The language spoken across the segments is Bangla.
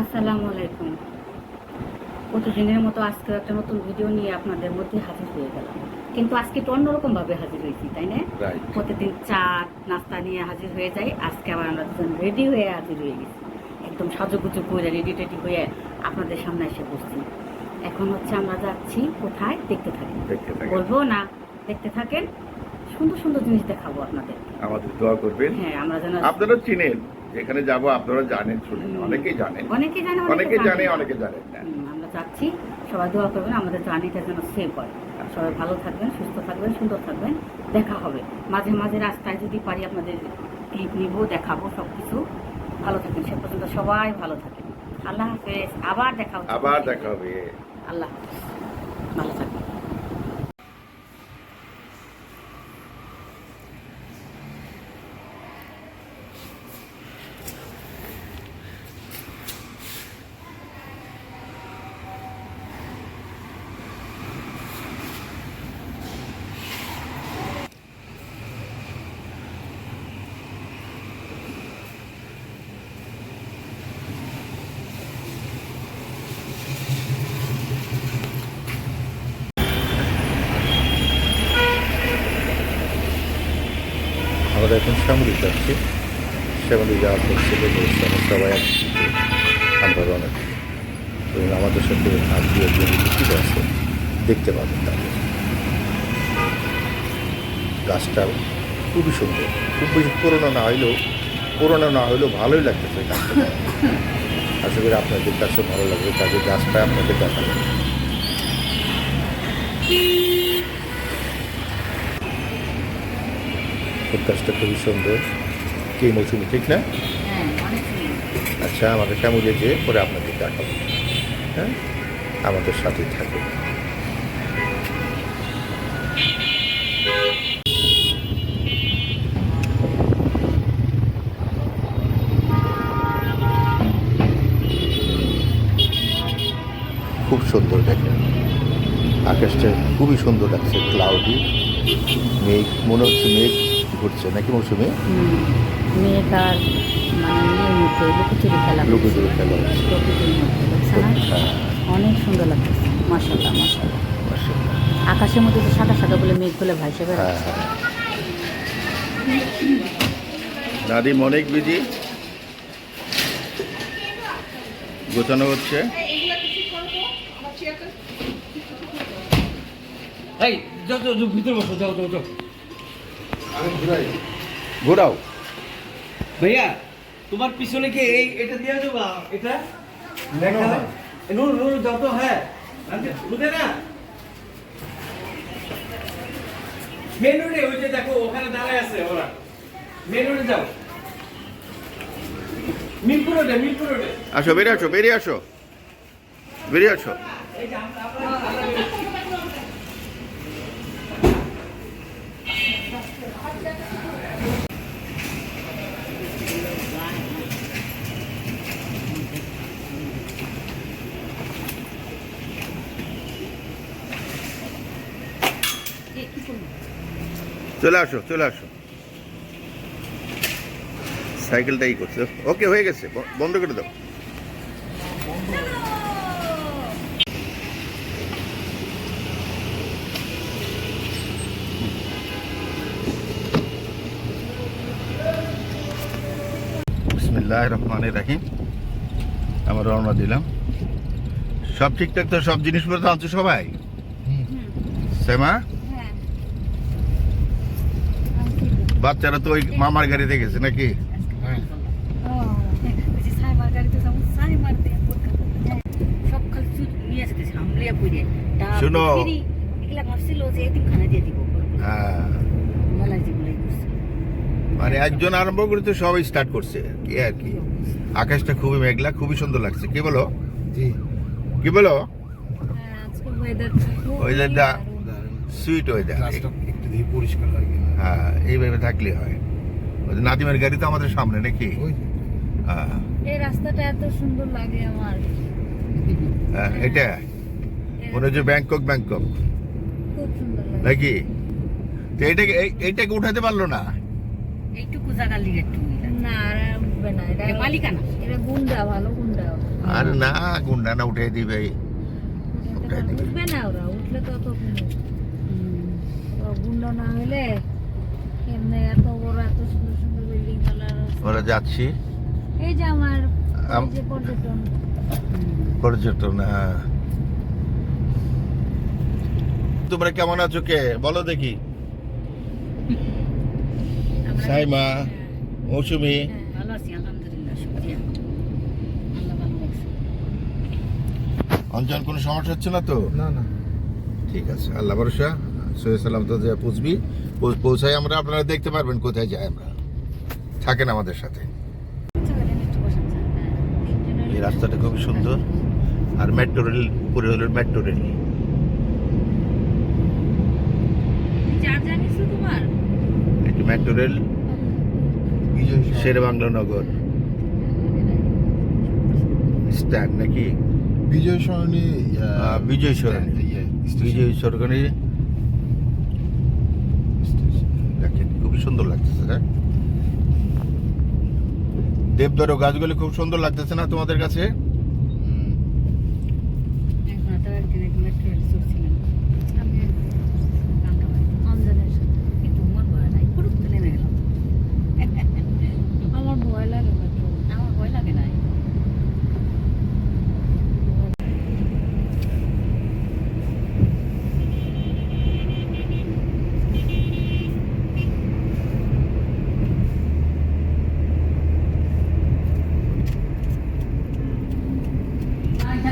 আসসালামু আলাইকুম। প্রতিদিনের মতো আজকে একটা নতুন ভিডিও নিয়ে আপনাদের মধ্যে হাজির হয়ে গেলাম। কিন্তু আজকে একটু অন্যরকম ভাবে হাজির হয়েছি তাই না? প্রতিদিন চা নাস্তা নিয়ে হাজির হয়ে যাই। আজকে আবার আমরা দুজন রেডি হয়ে হাজির হয়ে গেছি। একদম সাজুগুজু করে রেডি টেডি হয়ে আপনাদের সামনে এসে বসছি। এখন হচ্ছে আমরা যাচ্ছি কোথায়? দেখতে থাকি। বলব না দেখতে থাকেন। সুন্দর সুন্দর জিনিস দেখাবো আপনাদের। আমাদের দোয়া করবেন। হ্যাঁ আমরা যেন আপনারা চিনেন। যেখানে যাব আপনারা জানেন শুনেন অনেকেই জানেন। অনেকে জানে অনেকে জানে। অনেকে জানেন আমরা যাচ্ছি সবাই দোয়া করবেন আমাদের জার্নিটা যেন সেভ হয়। সবাই ভালো থাকবেন সুস্থ থাকবেন সুন্দর থাকবেন দেখা হবে। মাঝে মাঝে রাস্তায় যদি পারি আপনাদের ক্লিপ নিব দেখাবো সব কিছু ভালো থাকবেন সে পর্যন্ত সবাই ভালো থাকেন আল্লাহ হাফেজ আবার দেখা হচ্ছে। আবার দেখা হবে। আল্লাহ হাফেজ। ভালো থাকবেন আমরা এখন শ্যামলি যাচ্ছি। শ্যামলি যাওয়ার পর ছেলে মেয়ে সবাই আমরা দিই এবং আমাদের সাথে আত্মীয় লিখিত আছে, দেখতে পাবেন তাদের। গাছটা খুবই সুন্দর। খুব বেশি পুরোনো না হইলেও, পুরোনো না হইলেও ভালোই লাগতেছে গাছটা। আশা করি আপনাদের কাছে ভালো লাগবে। কাজে গাছটা আপনাদের দেখাবো। গাছটা খুবই সুন্দর। কি মৌসুমি ঠিক না? হ্যাঁ। আচ্ছা আমাদের শ্যামলে যেয়ে পরে আপনাদের দেখাবো। হ্যাঁ? আমাদের সাথে থাকবে খুব সুন্দর দেখেন। আকাশটা খুবই সুন্দর লাগছে ক্লাউডি মেঘ মনে হচ্ছে মেঘ। ঘুরছে নাকি মৌসুমে? আর মানে মধ্যে লুকোচুরি খেলা লুকোচুরি খেলা প্রকৃতির মধ্যে দেখছে না? হ্যাঁ, অনেক সুন্দর লাগতেছে মাসাল্লাহ মাসাল্লাহ মাশাআল্লাহ। আকাশের মধ্যে যে সাদা সাদা বলে মেঘগুলো ভাসে হ্যাঁ বেড়াচ্ছে হ্যাঁ অনেক বিজি গোছানো হচ্ছে। এই যাও যাও যাও, ভিতরে বসো যাও যাও যাও। ঘোরাও। ভাইয়া তোমার পিছনে কি এই এটা দিয়ে দেবা? এটা? লেখা হয়? নুর নুর তো হ্যাঁ। বুঝে না? মেন রোডে ওই যে দেখো ওখানে দাঁড়ায় আছে ওরা। মেন রোডে যাও। মিরপুর রোডে মিরপুর রোডে। আসো বেরিয়ে আসো বেরিয়ে আসো। বেরিয়ে আসো এই যে আমরা আমরা আমরা বেরোচ্ছি। চলে আসো চলে আসো। সাইকেলটাই করছে। ওকে হয়ে গেছে। বন্ধ করে দাও। বিসমিল্লাহ রহমানের রাহিম। আমরা রওনা দিলাম। সব ঠিকঠাক তো? সব জিনিসপত্র আনছো সবাই? সেমা? বাচ্চারা তো ওই মামার গাড়িতে গেছে নাকি? পুড়ে শোনো। হ্যাঁ। মানে একজন আরম্ভ করে তো সবাই স্টার্ট করছে কি আর কি? আকাশটা খুবই মেঘলা খুবই সুন্দর লাগছে। কি বলো? কি বলো? হ্যাঁ ওয়েদারটা সুইট ওয়েদার পরিষ্কার হয় হ্যাঁ এইভাবে থাকলে হয়। ওই যে নাদিমের গাড়ি তো আমাদের সামনে নাকি? হ্যাঁ। এই রাস্তাটা এত সুন্দর লাগে আমার। হ্যাঁ, এটা। মনে হচ্ছে ব্যাংকক ব্যাংকক। খুব সুন্দর নাকি? তো এইটাকে এই- এইটাকে উঠাতে পারল না? এইটুকু জায়গা লিগে একটু না আর উঠবে না। এটা মালিকানা। এটা গুন্ডা ভালো গুন্ডা। আর না গুন্ডা না উঠে দিবে। না ওরা উঠলে তো অত না হলে এমনি এত বড় এত সুন্দর সুন্দর বিল্ডিং ওরা যাচ্ছি। এই যে আমার যে পর্যটন। পর্যটন হ্যাঁ। তোমরা কেমন আছো কে? বলো দেখি। সাইমা মৌসুমি। ভালো আছি আলহামদুলিল্লাহ শুক্রিয়া। আল্লাহ ভালো রাখছে। অঞ্চল কোনো সমস্যা হচ্ছে না তো? না না। ঠিক আছে আল্লাহ ভরসা। সৈয়দ সালাম তো যে পুষবি পৌঁছাই আমরা আপনারা দেখতে পারবেন কোথায় যাই আমরা। থাকেন আমাদের সাথে। এই রাস্তাটা খুব সুন্দর। আর মেট্রো রেল উপরে হলো মেট্রো রেল। একটু metro rail Sher Bangla Nagar. Stand নাকি? বিজয় সরণি বিজয় সরণি। বিজয় সরকারি দেখেন খুবই সুন্দর লাগতেছে না দেবদারু গাছগুলি খুব সুন্দর লাগতেছে না তোমাদের কাছে এখন তো একদিন এক মেট্রো রেল চড়ছিলাম আমি কামরাবাড়ি। অঞ্জনের সাথে কিন্তু আমার ভয় নাই পুরো তুলে নেমে গেলাম আমার ভয় লাগে মেট্রো আমার ভয় লাগে না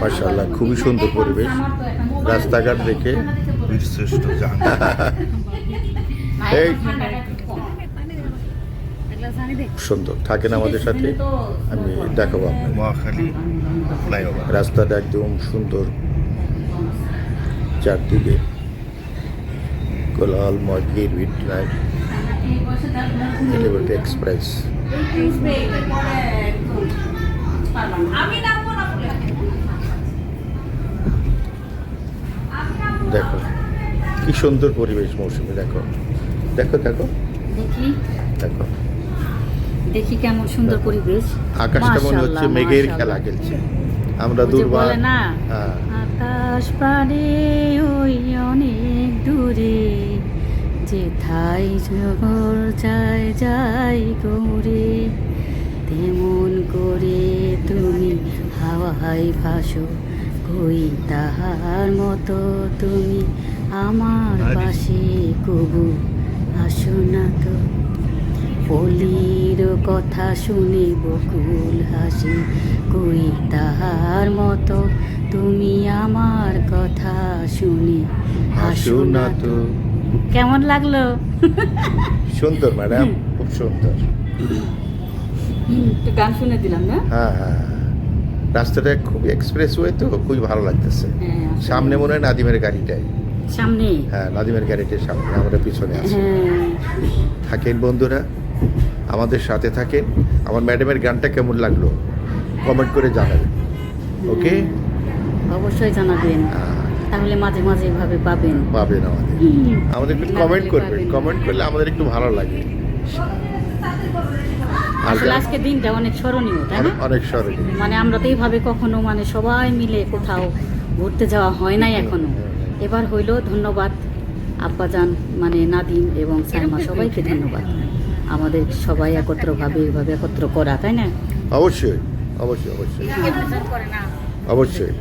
মাশাআল্লাহ খুবই সুন্দর পরিবেশ। রাস্তাঘাট দেখে। এই। সুন্দর থাকেন আমাদের সাথে আমি দেখাবো আপনাকে। মহাখালী ফ্লাইওভার। রাস্তাটা একদম সুন্দর চারদিকে কোলাহলময় ভিড় ভিড় নাই এক্সপ্রেস আমি দেখো। কি সুন্দর পরিবেশ মৌসুমে দেখো। দেখো দেখো। দেখি। দেখো। দেখি কেমন সুন্দর পরিবেশ। আকাশটা মনে হচ্ছে মেঘের খেলা খেলছে। আমরা দুর্বার না হ্যাঁ। আকাশ পারে ওই অনেক দূরে যেথায় জগর যায় যাই গৌরে তেমন করে তুমি হাওয়ায় ভাসো কই তাহার মতো তুমি আমার পাশে কবু আসো না তো। পলির কথা শুনে বকুল হাসি কই তাহার মতো তুমি আমার কথা শুনে হাসো না তো। কেমন লাগল? সুন্দর ম্যাডাম খুব সুন্দর। একটু গান শুনে দিলাম না? হ্যাঁ হ্যাঁ হ্যাঁ। রাস্তাটা খুব এক্সপ্রেস ওয়ে তো খুবই ভালো লাগতেছে। হ্যাঁ, সামনে মনে হয় নাদিমের গাড়িটাই। সামনে? হ্যাঁ নাদিমের গাড়িটার সামনে আমরা পিছনে আছি। হ্যাঁ। থাকেন বন্ধুরা আমাদের সাথে থাকেন। আমার ম্যাডামের গানটা কেমন লাগল? কমেন্ট করে জানাবেন। ওকে? অবশ্যই জানাবেন। তাহলে মাঝে মাঝে এভাবে পাবেন। পাবেন আমাদের। আমাদের একটু কমেন্ট করবেন। কমেন্ট করলে আমাদের একটু ভালো লাগে। আসলে আজকে দিনটা অনেক স্মরণীয় তাই না? অনেক- সরল মানে আমরা তো এইভাবে কখনো মানে সবাই মিলে কোথাও ঘুরতে যাওয়া হয় নাই এখনও। এবার হইল ধন্যবাদ আব্বাজান মানে নাদিম এবং সাইমা সবাইকে ধন্যবাদ। আমাদের সবাই একত্রভাবে এভাবে একত্র করা তাই না? অবশ্যই অবশ্যই অবশ্যই। অবশ্যই।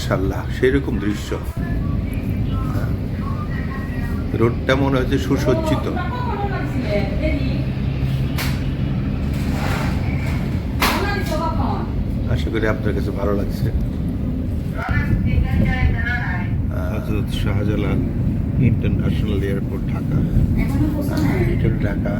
মাশাল্লাহ সেরকম দৃশ্য। রোডটা মনে হচ্ছে সুসজ্জিত। আশা করি আপনার কাছে ভালো লাগছে। Hazrat Shahjalal international airport Dhaka. Dhaka.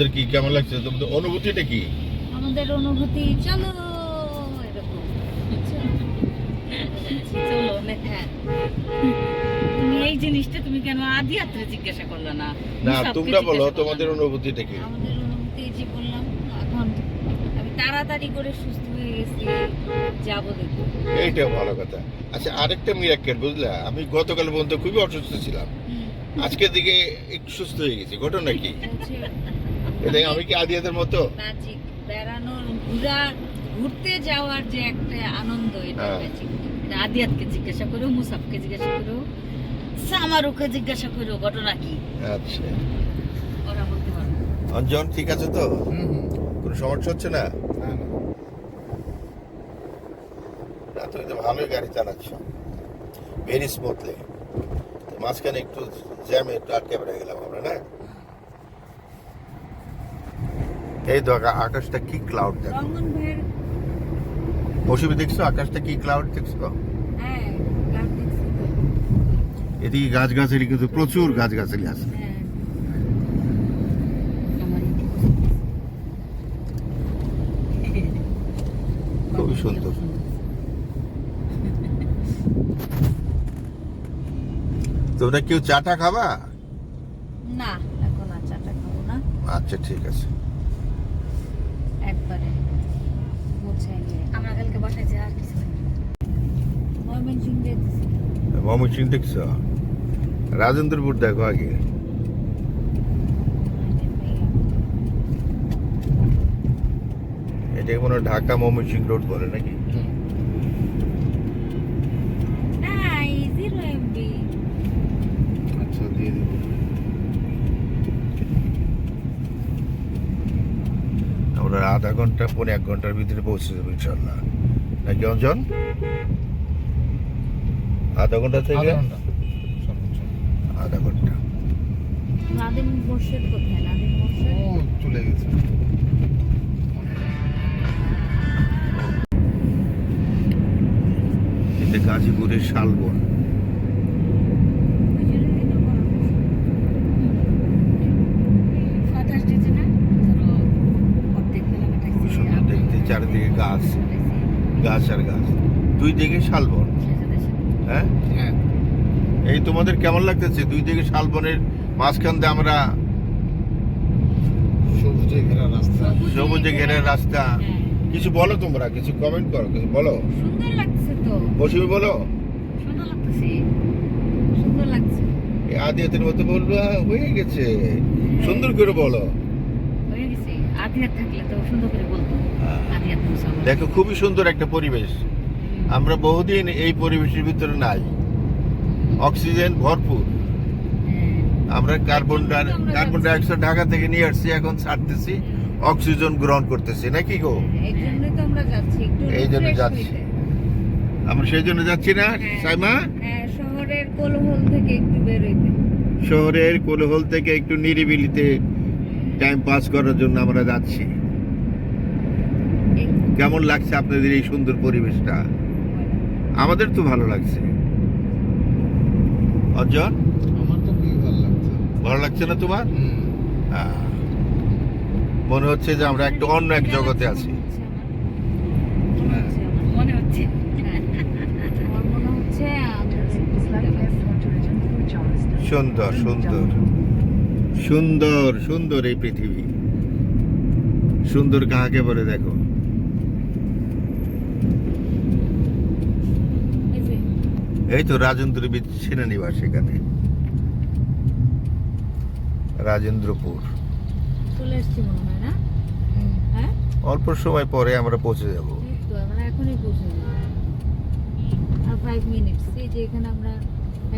তোমাদের কি কেমন লাগছে? তোমাদের অনুভূতিটা কি? আমাদের অনুভূতি চলো এরকম। চলো হ্যাঁ। তুমি এই জিনিসটা তুমি কেন আদি আত্রে জিজ্ঞাসা করলে না? না তোমরা বলো তোমাদের অনুভূতিটা কি? আমাদের অনুভূতি যে বললাম এখন আমি তাড়াতাড়ি করে সুস্থ হয়ে গেছি যাব দেখো। এইটা ভালো কথা। আচ্ছা আরেকটা মিরাক্কেল বুঝলা? আমি গতকাল পর্যন্ত খুবই অসুস্থ ছিলাম। আজকের দিকে একটু সুস্থ হয়ে গেছি। ঘটনা কি? এটা আমি কি আদিয়াদের মতো? ম্যাজিক বেড়ানোর ঘুরা ঘুরতে যাওয়ার যে একটা আনন্দ এটা। ম্যাজিক আদিয়াতকে জিজ্ঞাসা করো মুসাফকে জিজ্ঞাসা করো সামারুকে জিজ্ঞাসা করো ঘটনা কি? আচ্ছা। ওরা বলতে পারবে। অঞ্জন ঠিক আছে তো? কোনো সমস্যা হচ্ছে না? না তুমি তো ভালোই গাড়ি চালাচ্ছ। ভেরি স্মুথলি মাঝখানে একটু জ্যামে একটু আটকে পড়ে গেলাম আমরা না? এই তো আকা- আকাশটা কি ক্লাউড দেখো। মৌসুমি দেখছ আকাশটা কি ক্লাউড দেখছ? হ্যাঁ। এদিকে গাছ গাছালি কিন্তু প্রচুর গাছ গাছালি আছে। হ্যাঁ। খুবই সুন্দর। তোমরা কেউ চাটা খাবা? না এখন আর চাটা খাব না। আচ্ছা ঠিক আছে। একবারে আমরা কালকে বাসায় আর কিছু ময়মনসিং যেতেছি দেখছ? রাজেন্দ্রপুর দেখো আগে। এটা মনে হয় ঢাকা ময়মনসিং রোড বলে নাকি হ্যাঁ জিরো এমবি আচ্ছা দিয়ে দেবো আমরা আধা ঘণ্টা পৌনে এক ঘণ্টার ভিতরে পৌঁছে যাব ইনশাল্লাহ নাকি অঞ্জন? আধা ঘণ্টা থেকে? আধা ঘণ্টা। নাদিম মোর্শেদ কোথায়? নাদিম মোর্শেদ? চলে গেছে। গাজীপুরের শালবন ওই জন্যই তো বলা হয়েছে। ফাটাস দিচ্ছে না ধরো অর্ধেক বেলা কাটাইছি খুব সুন্দর দেখতে চারিদিকে গাছ গাছ আর গাছ। দুই দিকে শালবন। হ্যাঁ? হ্যাঁ। এই তোমাদের কেমন লাগতেছে? দুই দিকে শালবনের মাঝখান দিয়ে আমরা সবুজে ঘেরা রাস্তা। সবুজে ঘেরা রাস্তা। কিছু বলো তোমরা কিছু কমেন্ট করো কিছু বলো। সুন্দর লাগছে তো। মৌসুমি বলো। সুন্দর লাগতেছে। সুন্দর লাগছে। আদিয়াতের মতো বলব "আহ, হয়ে গেছে। সুন্দর করে বলো। হয়ে গেছে থাকলে তো সুন্দর করে বলতো। হ্যাঁ। দেখো খুবই সুন্দর একটা পরিবেশ। আমরা বহুদিন এই পরিবেশের ভিতরে নাই। অক্সিজেন ভরপুর। আমরা কার্বন ডাই- কার্বন ডাইঅক্সাইড ঢাকা থেকে নিয়ে আসছি এখন ছাড়তেছি। অক্সিজেন গ্রহণ করতেছি নাকি গো? এই যাচ্ছি। এই জন্য যাচ্ছি। আমরা সেই জন্য যাচ্ছি না হ্যাঁ। সাইমা? হ্যাঁ শহরের কোলাহল থেকে একটু বের হইতে। শহরের কোলাহল থেকে একটু নিরিবিলিতে টাইম পাস করার জন্য আমরা যাচ্ছি। কেমন লাগছে আপনাদের এই সুন্দর পরিবেশটা? আমাদের তো ভালো লাগছে। অর্জন? আমার তো খুবই ভালো লাগছে। ভালো লাগছে না তোমার? মনে হচ্ছে যে আমরা একটু অন্য এক জগতে আছি। মনে হচ্ছে। মনে হ্যাঁ। মনে সুন্দর সুন্দর। সুন্দর সুন্দর এই পৃথিবী। সুন্দর কাহাকে বলে দেখো? এই তো রাজেন্দ্র সেনানিবাস এখানে। রাজেন্দ্রপুর। হয় অল্প সময় পরে আমরা পৌঁছে যাব। এখনই পৌঁছে যাব। আর ফাইভ মিনিটস এই যে এখানে আমরা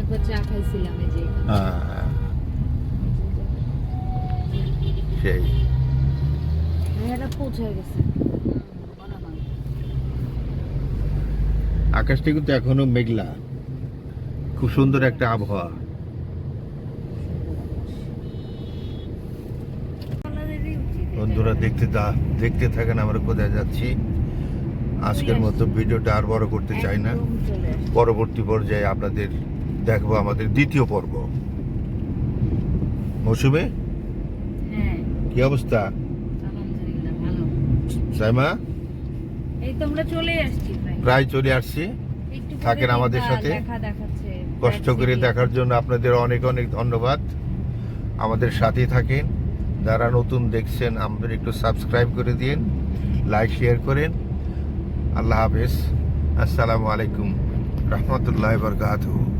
একবার চা খাইছিলাম এই যে হ্যাঁ, সেই। আকাশটা কিন্তু এখনও মেঘলা। খুব সুন্দর একটা আবহাওয়া। বন্ধুরা দেখতে দা- দেখতে থাকেন আমরা কোথায় যাচ্ছি। আজকের মতো ভিডিওটা আর বড় করতে চাই না। পরবর্তী পর্যায়ে আপনাদের দেখব আমাদের দ্বিতীয় পর্ব। মৌসুমে? কি অবস্থা? সাইমা? এই তো আমরা চলে আসছি প্রায়। প্রায় চলে আসছি। থাকেন আমাদের সাথে। কষ্ট করে দেখার জন্য আপনাদের অনেক অনেক ধন্যবাদ। আমাদের সাথে থাকেন। যারা নতুন দেখছেন আমাদের একটু সাবস্ক্রাইব করে দিন লাইক শেয়ার করেন। আল্লাহ হাফেজ। আসসালামু আলাইকুম। রহমতুল্লাহ বরকাতহ।